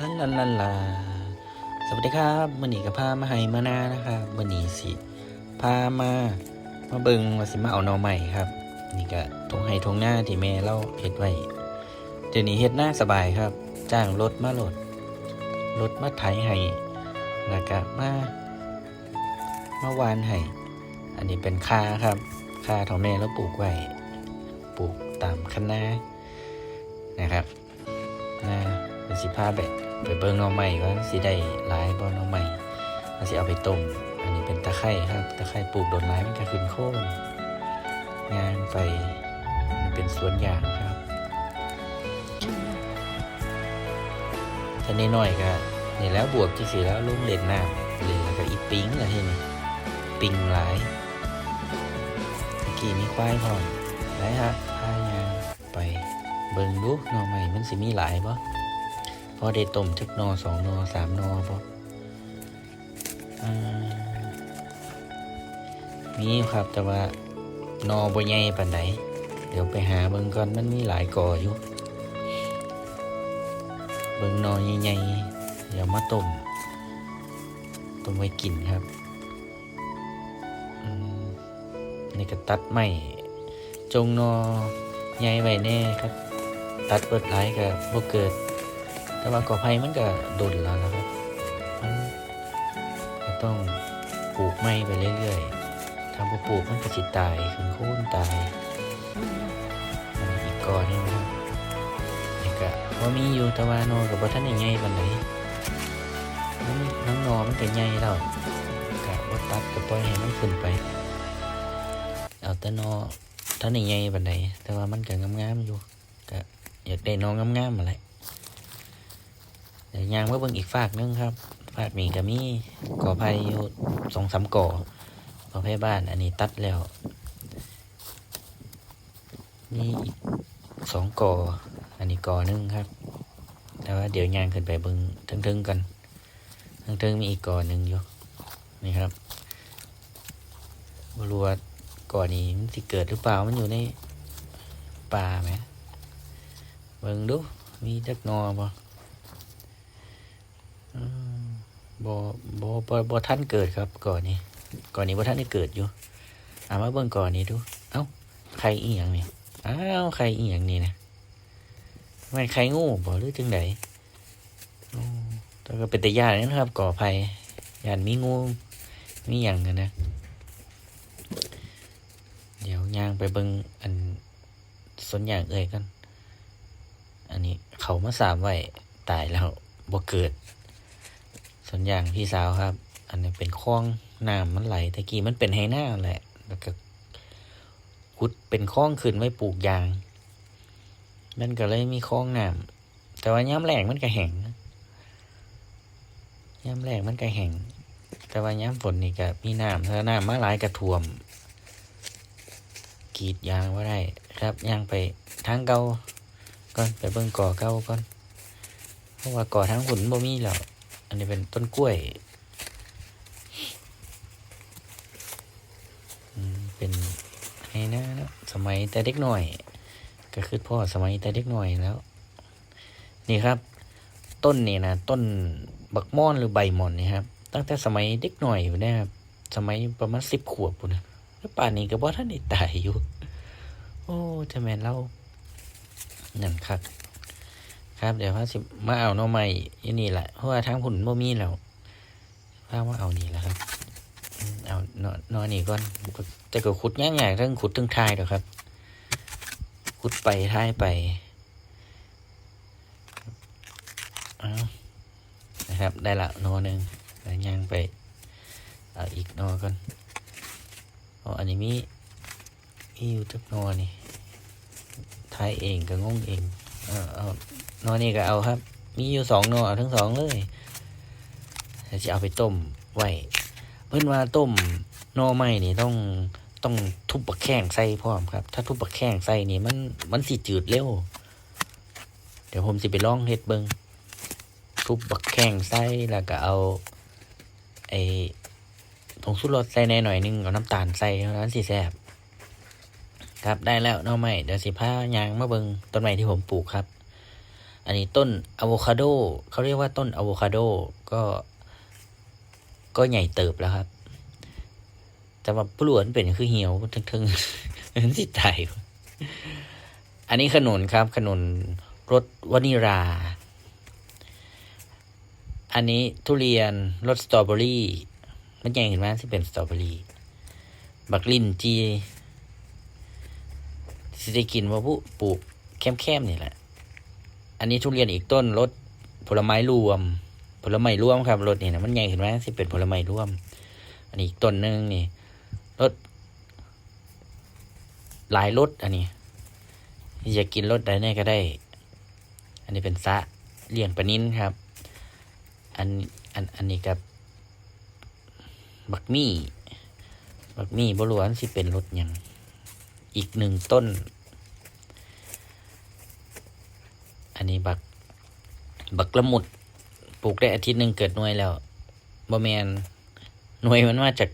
ลาลาลาลาสวัสดีครับมื่อนี้ก็พามาให้มานานะครับมื่อนี้สิพามา มาเบิงว่าสิมาเอานอใหม่ครับ นี่ก็ทงให้ทงหน้าที่แม่เราเฮ็ดไว้เดี๋ยวนี้เฮ็ดหน้าสบายครับ จ้างรถมาโหลดรถมาไถให้แล้วก็มามาวานให้ อันนี้เป็นคาครับ คาของแม่เราปลูกไว้ ปลูกตามคันนานะครับนะ เป็นสิพาแบบไปเบิ่งน่องใหม่ว่าสิได้หลายบ่น่องใหม่ว่าสิเอาไปต้ม อันนี้เป็นตะไคร้ครับ ตะไคร้ปลูกโดนหลายมันก็ขึ้นโค่นงานไปมันเป็นสวนยางครับถ้านิดหน่อยก็นี่แล้วบวกที่สิแล้วลุงเล่นน้ำเหลือก็อีปิงละเห็นปิงหลายเมื่อกี้มีควายพร้อมไหนฮะพายางไปเบิ่งดูหน่อใหม่มันสิมีหลายบ่ พอได้ต้มจักนอสองนอสามนอบ่อ่ามีครับแต่ว่านอบ่ใหญ่ปานใดเดี๋ยวไปหาเบิ่งก่อนมันมีหลายกออยู่ เบิ่งนอใหญ่ๆเดี๋ยวมาต้มต้มไว้กินครับนี่ก็ตัดไม้จงนอใหญ่ไว้แน่ครับ ตัดเปิดไลท์ก็บ่เกิด แต่ว่ากอไผ่มันก็ดนแล้วนะครับ มันก็ต้องปลูกไม้ไปเรื่อยๆถ้าบ่ปลูกมันก็สิตายขึ้นโค่นตายอันนี้อีกกอหนึงนะครับนี่ก็ว่ามีอยู่แต่ว่าโนกับบ่ทันได้ใหญ่ปานใดนน้องนอมันก็ใหญ่แล้วก็บ่ตัดก็ปล่อยให้มันขึ้นไปเอาแต่นอท่านใหญ่ปานใดแต่ว่ามันก็งามๆอยู่ก็อยากได้นองามๆมาแหละ ยางมาเบิ่งอีกฝากนึงครับ ฝากนี้ก็มีก่อไผ่อยู่สองสามก่อก่อไผ่บ้าน อันนี้ตัดแล้วมีอีกสองก่อ อันนี้ก่อหนึงครับ แต่ว่าเดี๋ยวยางขึ้นไปเบิ่งทึงๆกันทึงๆมีอีกก่อหนึ่งอยู่นี่ครับบรู้ว่าก่อนี้มันสิเกิดหรือเปล่ามันอยู่ในป่าไหมเบิ่งดูมีจักนอบ่ บ่บ่บ่บ่ทันเกิดครับก่อนนี้ ก่อนนี้บ่ทันได้เกิดอยู่เอามาเบิ่งก่อนนี้ดู เอ้าไข่อีหยังนี่อ้าวไข่อีหยังนี่นะมันไข่งูบ่หรือจังไดอ๋อแต่ก็เป็นแต่ย่านนะครับ ก่อไผ่ย่านมีงูมีหยังกันนะเดี๋ยวย่างไปเบิ่งอันสวนอย่างเอ่ยกัน อันนี้เขามาสามไว้ตายแล้วบ่เกิด ส่วนอย่างพี่สาวครับ อันนี้เป็นคลองน้ำมันไหลตะกี้มันเป็นไฮหน้าแหละ แล้วก็ขุดเป็นคลองขึ้นไว้ปลูกยาง มันก็เลยมีคลองน้ำแต่ว่าย้ำแรงมันก็แห้งย้ำแรงมันก็แห้งแต่ว่าย้ำฝนนี่ก็มีน้ำถ้าน้ำมาหลายก็ท่วมกรีดยางว่าได้ครับยางไปทางเก่าก่อนไปเบิ่งก่อเก่าก่อนเพราะว่าก่อทั้งหุ่นบ่มีแล้ว อันนี้เป็นต้นกล้วย เป็นไงนะเนะสมัยแต่เด็กหน่อย ก็คือพ่อสมัยแต่เด็กหน่อยแล้ว นี่ครับ ต้นนี่นะต้นบักม่อนหรือใบหม่อนนี่ครับ ตั้งแต่สมัยเด็กหน่อยอยู่นะครับสมัยประมาณสิบขวบปุ่นนะแล้วป่านนี้ก็บ่ท่านได้ตายอยู่ โอ้จะแม่นเล่านั่นครับ ครับ เดี๋ยวพาสิมาเอาน่อใหม่ยี่นี่แหละเพราะว่าทางผุนบ่มีแล้วพามาเอานี่แหละครับ เอานอนอนี่ก่อนแต่ก็ขุดง่ายๆทั้งขุดทั้งทายเดี๋ยวครับ ขุดไปทายไปเอานะครับ ได้ละนอหนึ่งแล้วย่างไปเอาอีกนอก่อนอ๋ออันนี้มีมีอยู่ทุกนอนี่ทายเองก็งงเอง เอาเอานอนี่ก็เอาครับ มีอยู่สองนอเอาทั้งสองเลยจะเอาไปต้มไว้เพื่อนว่าต้มนอไม่นี่ต้องต้องทุบบักแข้งใส่พร้อมครับ ถ้าทุบบักแข้งใส่นี่มันมันสิจืดเร็ว เดี๋ยวผมสิไปลองเฮ็ดเบิงทุบบักแข้งใส่แล้วก็เอาไอ้ผงชูรสใส่ในหน่อยนึงเอาน้ำตาลใส่แล้วนั้นสิแซ่บ ครับได้แล้วน้อไม้เดี๋ยวสิพายางมาเบิงต้นไม้ที่ผมปลูกครับ อันนี้ต้นอะโวคาโดเขาเรียกว่าต้นอะโวคาโดก็ ก็ใหญ่เติบแล้วครับ แต่ว่าปลวนเป็นคือเหี่ยวทึงๆมันสิตายอันนี้ขนุนครับ ขนุนรสวานิลาอันนี้ทุเรียนรสสตรอเบอรี่มันใหญ่เห็นไหมที่เป็นสตรอเบอรี่ บักลินจี สิได้กินว่าผู้ปลูกแคมๆนี่แหละ อันนี้ทุเรียนอีกต้นรสผลไม้รวม ผลไม้รวมครับรสนี่นะมันใหญ่เห็นไหมที่เป็นผลไม้รวม อันนี้อีกต้นหนึ่งนี่รสหลายรสอันนี้อยากกินรสใดแน่ก็ได้ อันนี้เป็นซะเลี้ยงปนิ้นครับ อันอันอันนี้กับบักมี่บักมี่บรวนสิเป็นรสยังอีกหนึ่งต้น อันนี้บัก บักละมุดปลูกได้อาทิตย์หนึ่งเกิดหน่วยแล้วบ่แมนหน่วยมันมาจาก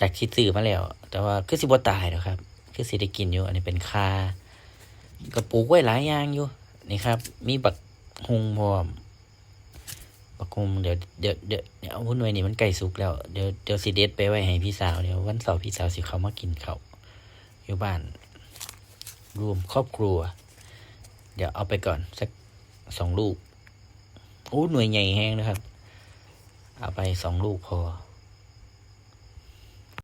จากที่ซื้อมาแล้ว แต่ว่าคือสิบตายหรอกครับ คือสิได้กินอยู่ อันนี้เป็นคาก็ปลูกไว้หลายอย่างอยู่ นี่ครับ มีบักฮุงพร้อมบักฮุงเดี๋ยวเดี๋ยวเดี๋ยวเดี๋ยวหน่วยนี่มันใกล้สุกแล้ว เดี๋ยวเดี๋ยวสิเด็ดไปไว้ให้พี่สาวเดี๋ยววันเสาร์พี่สาวสิเขามากินเขาอยู่บ้านรวมครอบครัว เดี๋ยวเอาไปก่อน สักสองลูกโอ้หน่วยใหญ่แห้งนะครับ เอาไปสองลูกพอ